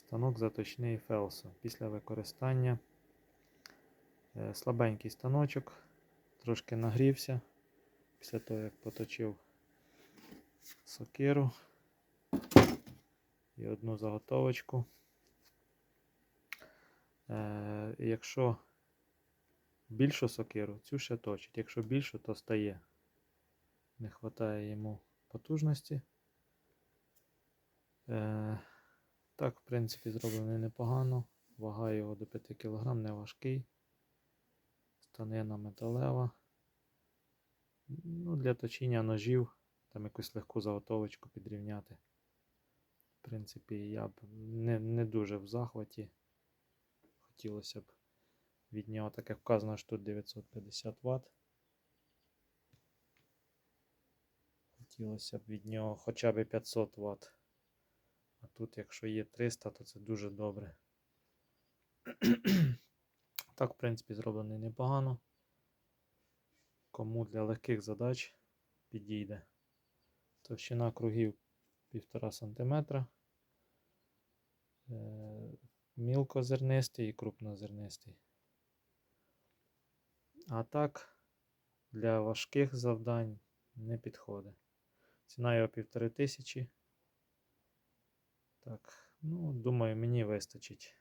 Станок заточний Фелсо. Після використання е, слабенький станочок, трошки нагрівся. Після того, як поточив сокиру і одну заготовочку. Е, якщо більшу сокиру, цю ще точить. Якщо більшу, то стає. Не вистачає йому потужності. Так, в принципі, зроблений непогано. Вага його до 5 кг, не важкий. Станина металева. Ну, для точіння ножів, там якусь легку заготовочку підрівняти. В принципі, я б не, не дуже в захваті. Хотілося б від нього, так як вказано, що тут 950 Вт. Хотілося б від нього хоча б 500 Вт. Тут, якщо є 300, то це дуже добре. так, в принципі, зроблений непогано. Кому для легких задач підійде. Товщина кругів 1,5 см. Е, Мілкозернистий і крупнозернистий. А так, для важких завдань не підходить. Ціна його 1500. Так, ну, думаю, мені вистачить.